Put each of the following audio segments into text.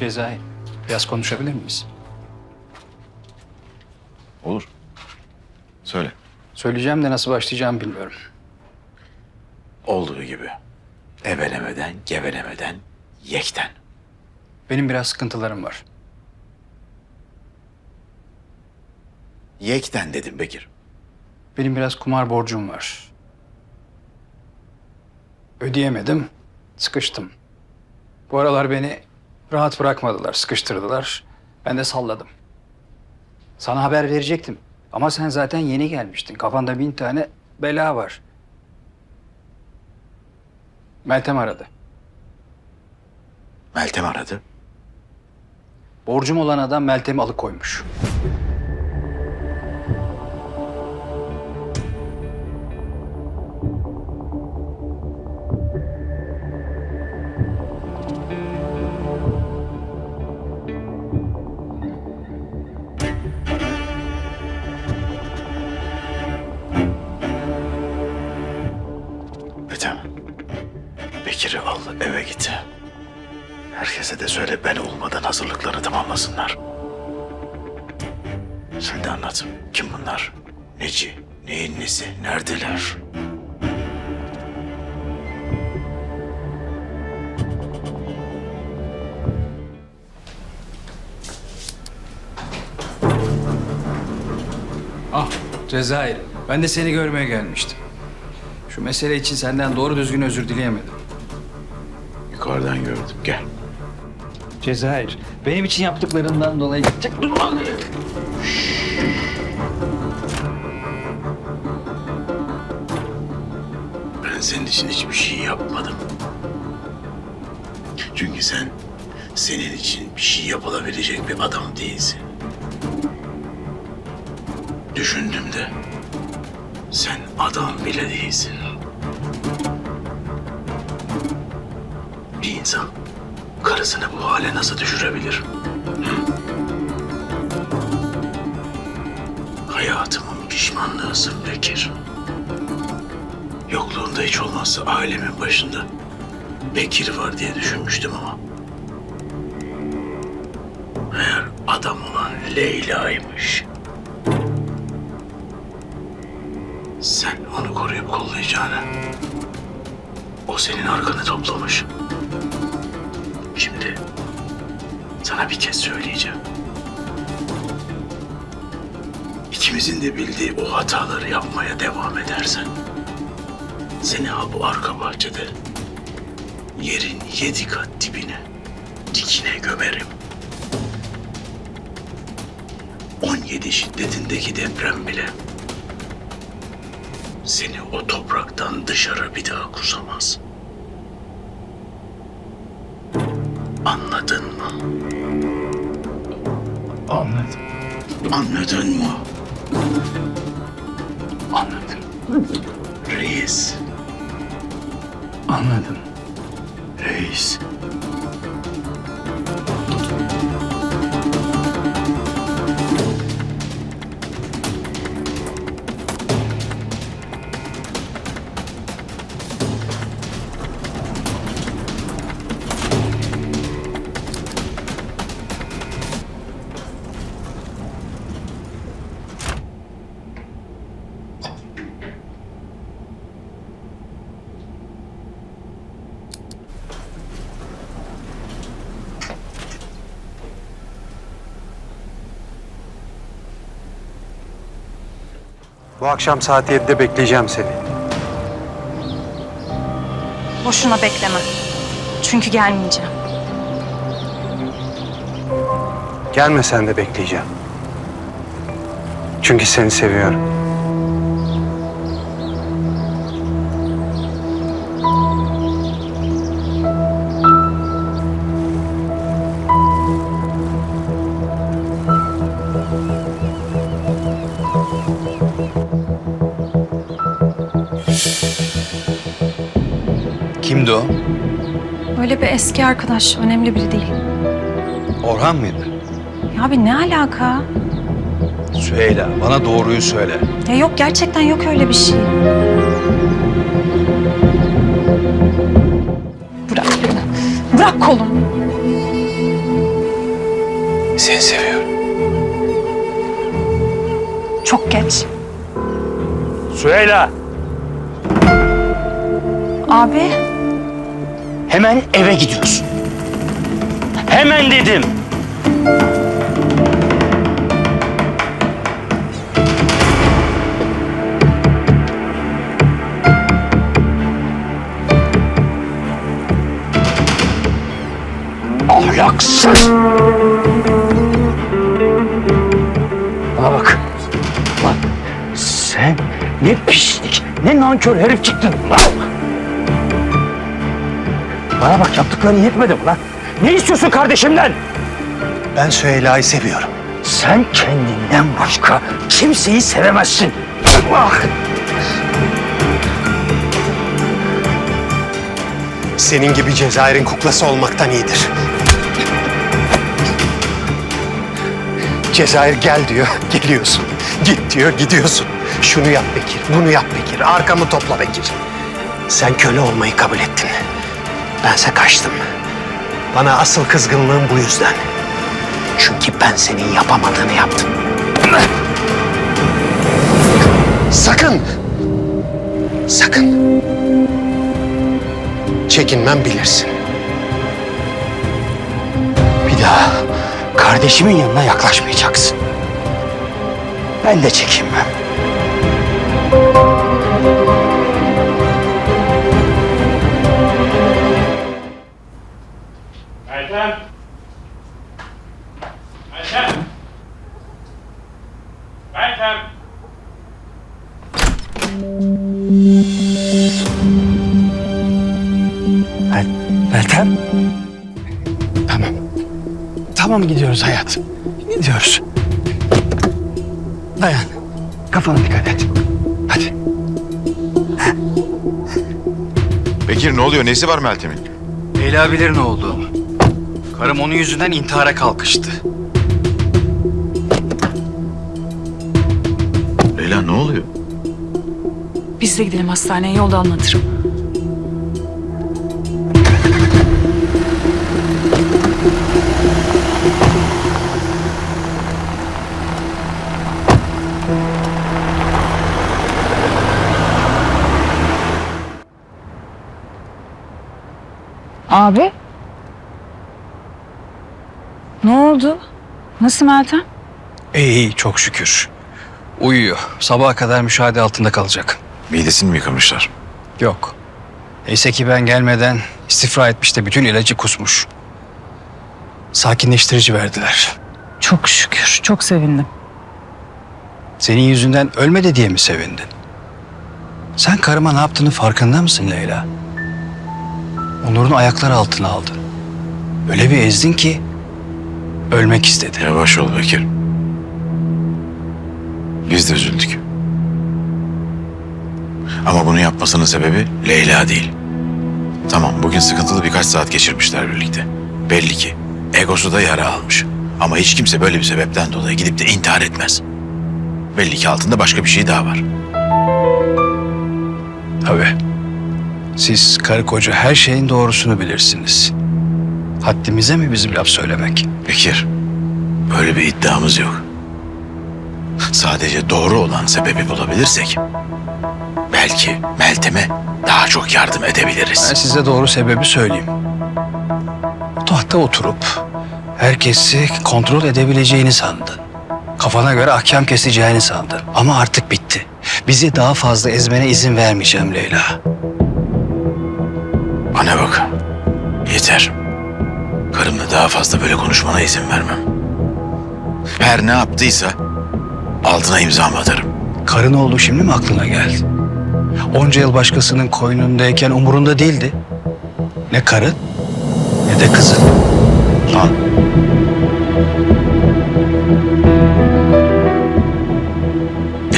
Cezayir. Biraz konuşabilir miyiz? Olur. Söyle. Söyleyeceğim de nasıl başlayacağımı bilmiyorum. Olduğu gibi. Evelemeden, gevelemeden, yekten. Benim biraz sıkıntılarım var. Yekten dedim Bekir. Benim biraz kumar borcum var. Ödeyemedim, sıkıştım. Bu aralar beni rahat bırakmadılar, sıkıştırdılar. Ben de salladım. Sana haber verecektim. Ama sen zaten yeni gelmiştin. Kafanda bin tane bela var. Meltem aradı. Meltem aradı. Borcum olan adam Meltem'i alıkoymuş. Anlat. Kim bunlar? Neci? Neyin nesi? Neredeler? Ah Cezayir. Ben de seni görmeye gelmiştim. Şu mesele için senden doğru düzgün özür dileyemedim. Yukarıdan gördüm. Gel. Cezayir. Benim için yaptıklarından dolayı gidecek. Senin için hiçbir şey yapmadım. Çünkü sen senin için bir şey yapılabilecek bir adam değilsin. Düşündüm de sen adam bile değilsin. Bir insan karısını bu hale nasıl düşürebilir? Hı? Hayatımın pişmanlığısın Bekir. Yokluğunda hiç olmazsa ailemin başında Bekir var diye düşünmüştüm ama. Eğer adam olan Leyla'ymış. Sen onu koruyup kollayacağını. O senin arkanı toplamış. Şimdi sana bir kez söyleyeceğim. İkimizin de bildiği o hataları yapmaya devam edersen seni ha bu arka bahçede yerin yedi kat dibine dikine gömerim. 17 şiddetindeki deprem bile seni o topraktan dışarı bir daha kusamaz. Anladın mı? Anladım. Anladın mı? Anladım. Reis, Anladım. reis. Bu akşam saat 7'de bekleyeceğim seni. Boşuna bekleme. Çünkü gelmeyeceğim. Gelmesen de bekleyeceğim. Çünkü seni seviyorum. Kimdi o? Öyle bir eski arkadaş, önemli biri değil. Orhan mıydı? Ya abi ne alaka? Süheyla, bana doğruyu söyle. Ya yok gerçekten yok öyle bir şey. Bırak beni. Bırak kolumu. Seni seviyorum. Çok geç. Süheyla Abi. Hemen eve gidiyorsun. Hemen dedim. Ahlaksız. Bana bak. Lan sen ne pislik, ne nankör herif çıktın lan. Bana bak yaptıkların yetmedi mi lan? Ne istiyorsun kardeşimden? Ben Süheyla'yı seviyorum. Sen kendinden başka kimseyi sevemezsin. Ah! Senin gibi Cezayir'in kuklası olmaktan iyidir. Cezayir gel diyor, geliyorsun. Git diyor, gidiyorsun. Şunu yap Bekir, bunu yap Bekir. Arkamı topla Bekir. Sen köle olmayı kabul ettin. Bense kaçtım. Bana asıl kızgınlığım bu yüzden. Çünkü ben senin yapamadığını yaptım. Sakın! Sakın! Çekinmem bilirsin. Bir daha kardeşimin yanına yaklaşmayacaksın. Ben de çekinmem. Gidiyoruz hayatım. Gidiyoruz. Dayan. Kafana dikkat et. Hadi. Bekir ne oluyor? Nesi var Meltem'in? Leyla bilir ne olduğunu. Karım onun yüzünden intihara kalkıştı. Leyla ne oluyor? Biz de gidelim hastaneye yolda anlatırım. Abi. Ne oldu? Nasıl Meltem? İyi iyi çok şükür. Uyuyor. Sabaha kadar müşahede altında kalacak. Midesini mi yıkamışlar? Yok. Neyse ki ben gelmeden istifra etmiş de bütün ilacı kusmuş. Sakinleştirici verdiler. Çok şükür. Çok sevindim. Senin yüzünden ölmedi diye mi sevindin? Sen karıma ne yaptığını farkında mısın Leyla? Onur'un ayakları altına aldın. Öyle bir ezdin ki ölmek istedi. Yavaş ol Bekir. Biz de üzüldük. Ama bunu yapmasının sebebi Leyla değil. Tamam bugün sıkıntılı birkaç saat geçirmişler birlikte. Belli ki egosu da yara almış. Ama hiç kimse böyle bir sebepten dolayı gidip de intihar etmez. Belli ki altında başka bir şey daha var. Tabii. Siz karı koca her şeyin doğrusunu bilirsiniz. Haddimize mi bizim laf söylemek? Bekir, böyle bir iddiamız yok. Sadece doğru olan sebebi bulabilirsek belki Meltem'e daha çok yardım edebiliriz. Ben size doğru sebebi söyleyeyim. Tahta oturup herkesi kontrol edebileceğini sandın. Kafana göre ahkam keseceğini sandın. Ama artık bitti. Bizi daha fazla ezmene izin vermeyeceğim Leyla. Bana bak. Yeter. Karımla daha fazla böyle konuşmana izin vermem. Her ne yaptıysa altına imzamı atarım. Karın oldu şimdi mi aklına geldi? Onca yıl başkasının koynundayken umurunda değildi. Ne karın ne de kızın. Lan.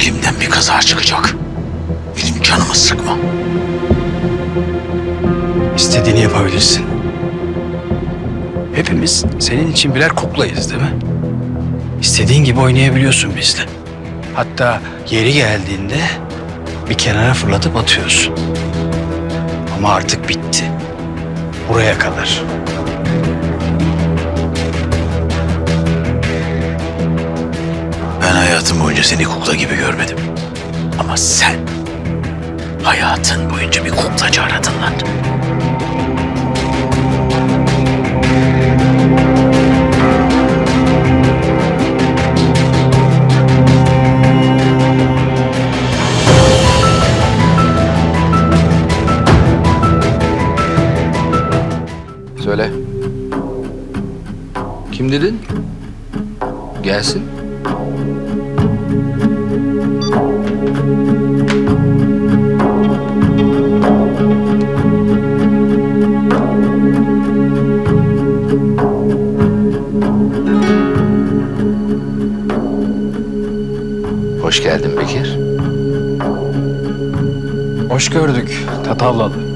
Elimden bir kaza çıkacak. Benim canımı sıkma. İstediğini yapabilirsin. Hepimiz senin için birer kuklayız değil mi? İstediğin gibi oynayabiliyorsun bizle. Hatta yeri geldiğinde bir kenara fırlatıp atıyorsun. Ama artık bitti. Buraya kadar. hayatım boyunca seni kukla gibi görmedim. Ama sen hayatın boyunca bir kuklacı aradın lan. Kim dedin? Gelsin. Hoş geldin Bekir. Hoş gördük Tatavlalı.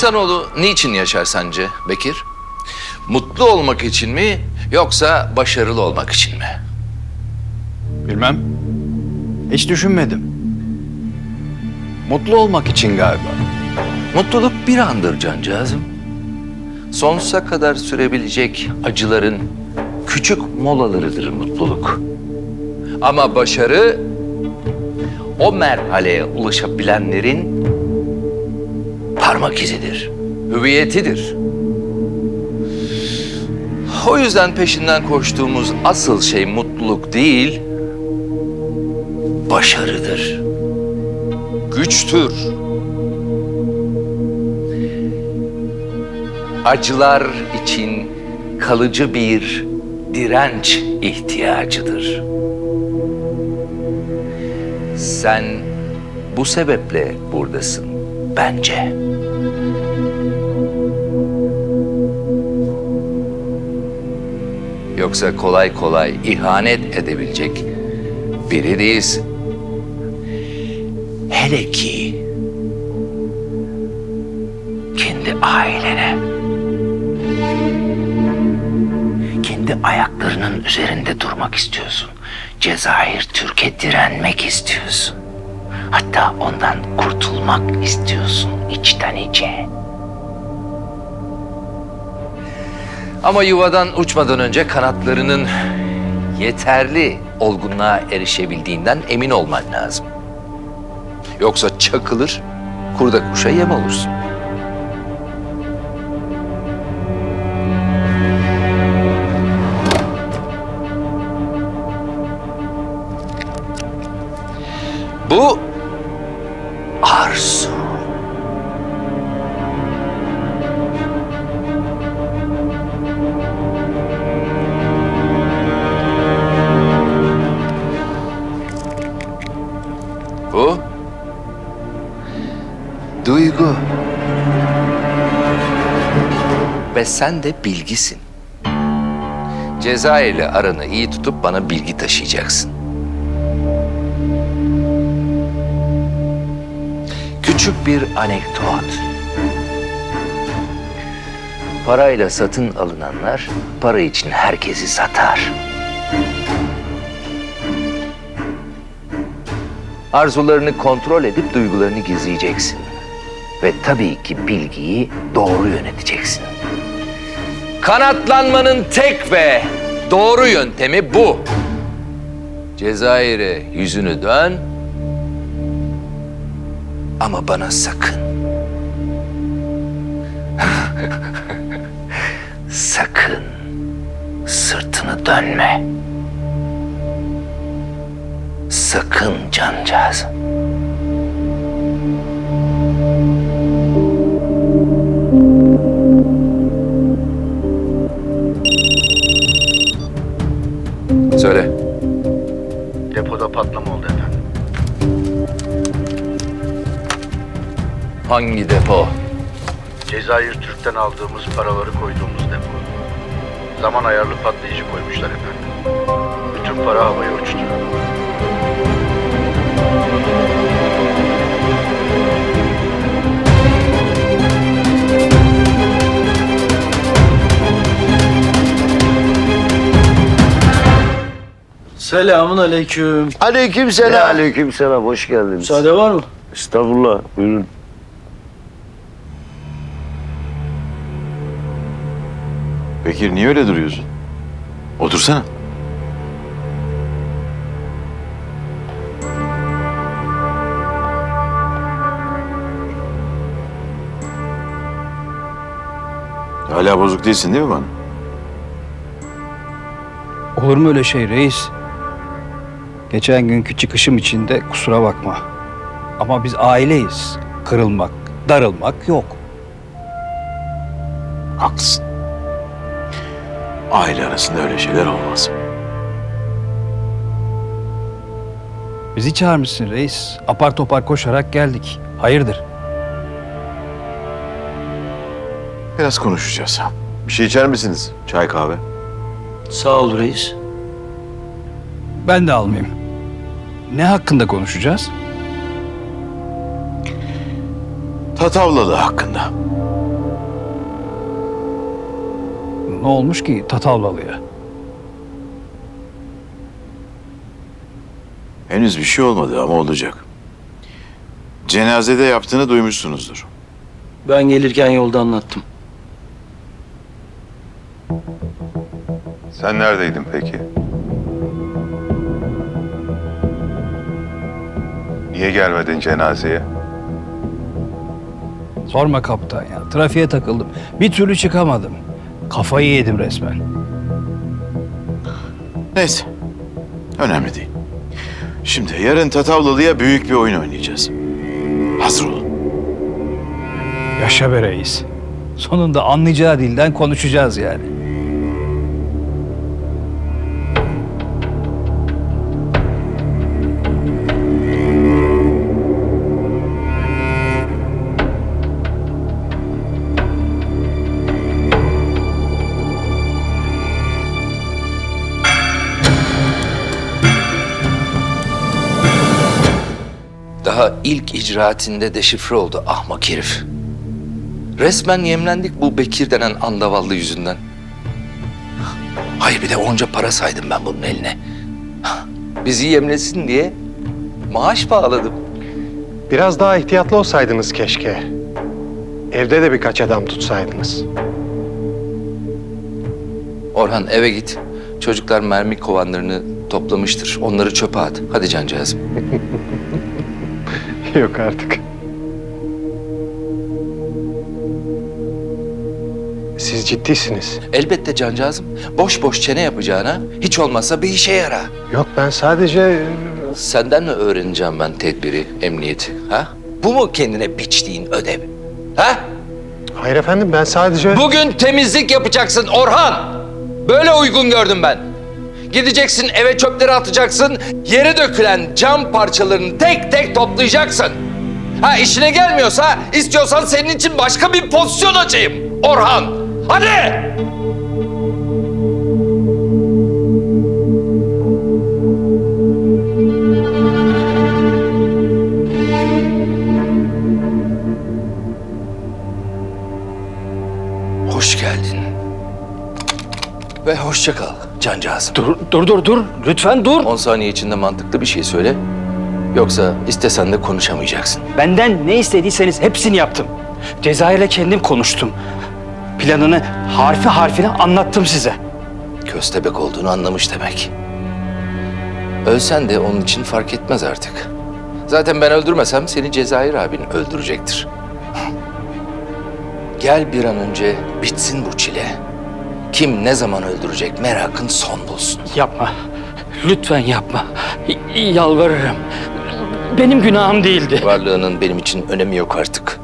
İnsanoğlu niçin yaşar sence Bekir? Mutlu olmak için mi yoksa başarılı olmak için mi? Bilmem. Hiç düşünmedim. Mutlu olmak için galiba. Mutluluk bir andır cancağızım. Sonsuza kadar sürebilecek acıların küçük molalarıdır mutluluk. Ama başarı o merhaleye ulaşabilenlerin parmak izidir, hüviyetidir. O yüzden peşinden koştuğumuz asıl şey mutluluk değil, başarıdır. Güçtür. acılar için kalıcı bir direnç ihtiyacıdır. Sen bu sebeple buradasın bence. Yoksa kolay kolay ihanet edebilecek biri değilsin. Hele ki kendi ailene. Kendi ayaklarının üzerinde durmak istiyorsun. Cezayir Türk'e direnmek istiyorsun. Hatta ondan kurtulmak istiyorsun içten içe. Ama yuvadan uçmadan önce kanatlarının yeterli olgunluğa erişebildiğinden emin olman lazım. Yoksa çakılır, kurda kuşa yem olursun. Ve sen de bilgisin. Ceza aranı iyi tutup bana bilgi taşıyacaksın. Küçük bir anekdot. Parayla satın alınanlar para için herkesi satar. Arzularını kontrol edip duygularını gizleyeceksin. Ve tabii ki bilgiyi doğru yöneteceksin. Kanatlanmanın tek ve doğru yöntemi bu. Cezayir'e yüzünü dön, ama bana sakın. sakın sırtını dönme. Sakın cancağızım. Söyle. Depoda patlama oldu efendim. Hangi depo? Cezayir Türk'ten aldığımız paraları koyduğumuz depo. Zaman ayarlı patlayıcı koymuşlar efendim. Bütün para havaya uçtu. Selamun aleyküm. Aleyküm selam. Aleyküm selam. Hoş geldiniz. Müsaade var mı? Estağfurullah. Buyurun. Bekir niye öyle duruyorsun? Otursana. Hala bozuk değilsin değil mi bana? Olur mu öyle şey reis? Geçen günkü çıkışım için de kusura bakma. Ama biz aileyiz. Kırılmak, darılmak yok. Haklısın. Aile arasında öyle şeyler olmaz. Bizi çağırmışsın reis. Apar topar koşarak geldik. Hayırdır? Biraz konuşacağız. Bir şey içer misiniz? Çay kahve. Sağ ol reis. Ben de almayayım. Ne hakkında konuşacağız? Tatavlalı hakkında. Ne olmuş ki Tatavlalı'ya? Henüz bir şey olmadı ama olacak. Cenazede yaptığını duymuşsunuzdur. Ben gelirken yolda anlattım. Sen neredeydin peki? Niye gelmedin cenazeye? Sorma kaptan ya. Trafiğe takıldım. Bir türlü çıkamadım. Kafayı yedim resmen. Neyse. Önemli değil. Şimdi yarın Tatavlalı'ya büyük bir oyun oynayacağız. Hazır olun. Yaşa be reis. Sonunda anlayacağı dilden konuşacağız yani. İlk icraatinde deşifre oldu ahmak herif. Resmen yemlendik bu Bekir denen andavallı yüzünden. Hayır bir de onca para saydım ben bunun eline. Bizi yemlesin diye maaş bağladım. Biraz daha ihtiyatlı olsaydınız keşke. Evde de birkaç adam tutsaydınız. Orhan eve git. Çocuklar mermi kovanlarını toplamıştır. Onları çöpe at. Hadi cancağızım. Yok artık. Siz ciddisiniz. Elbette cancağızım. Boş boş çene yapacağına hiç olmazsa bir işe yara. Yok ben sadece... Senden mi öğreneceğim ben tedbiri, emniyeti? Ha? Bu mu kendine biçtiğin ödev? Ha? Hayır efendim ben sadece... Bugün temizlik yapacaksın Orhan. Böyle uygun gördüm ben. Gideceksin eve çöpleri atacaksın. Yere dökülen cam parçalarını tek tek toplayacaksın. Ha işine gelmiyorsa istiyorsan senin için başka bir pozisyon açayım. Orhan. Hadi. Ve hoşça kal cancağızım. Dur, dur, dur, dur. Lütfen dur. 10 saniye içinde mantıklı bir şey söyle. Yoksa istesen de konuşamayacaksın. Benden ne istediyseniz hepsini yaptım. Cezayir'le kendim konuştum. Planını harfi harfine anlattım size. Köstebek olduğunu anlamış demek. Ölsen de onun için fark etmez artık. Zaten ben öldürmesem seni Cezayir abin öldürecektir. Gel bir an önce bitsin bu çile. Kim ne zaman öldürecek merakın son bulsun. Yapma. Lütfen yapma. Y- Yalvarırım. Benim günahım değildi. Varlığının benim için önemi yok artık.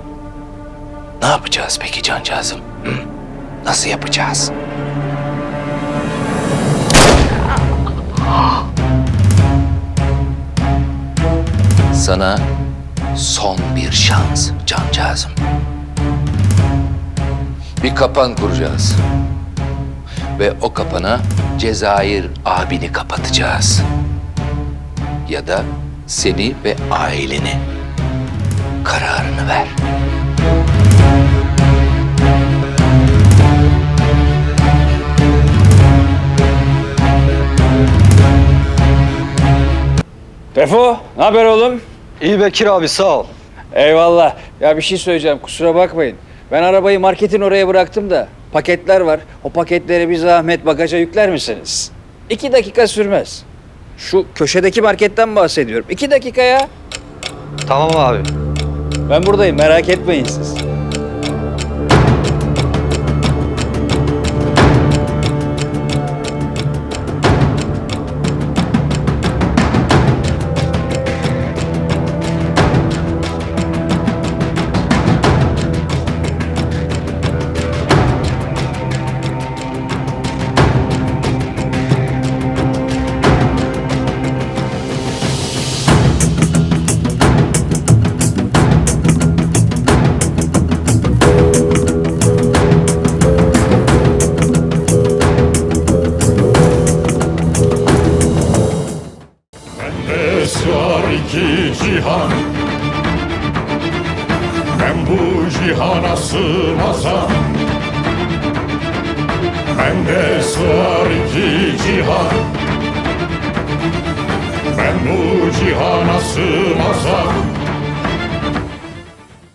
Ne yapacağız peki cancağızım? Hı? Nasıl yapacağız? Sana son bir şans cancağızım. Bir kapan kuracağız. Ve o kapana Cezayir abini kapatacağız. Ya da seni ve aileni. Kararını ver. Tefo, ne haber oğlum? İyi Bekir abi sağ ol. Eyvallah. Ya bir şey söyleyeceğim, kusura bakmayın. Ben arabayı marketin oraya bıraktım da paketler var. O paketleri bir zahmet bagaja yükler misiniz? İki dakika sürmez. Şu köşedeki marketten bahsediyorum. İki dakikaya. Tamam abi. Ben buradayım merak etmeyin siz.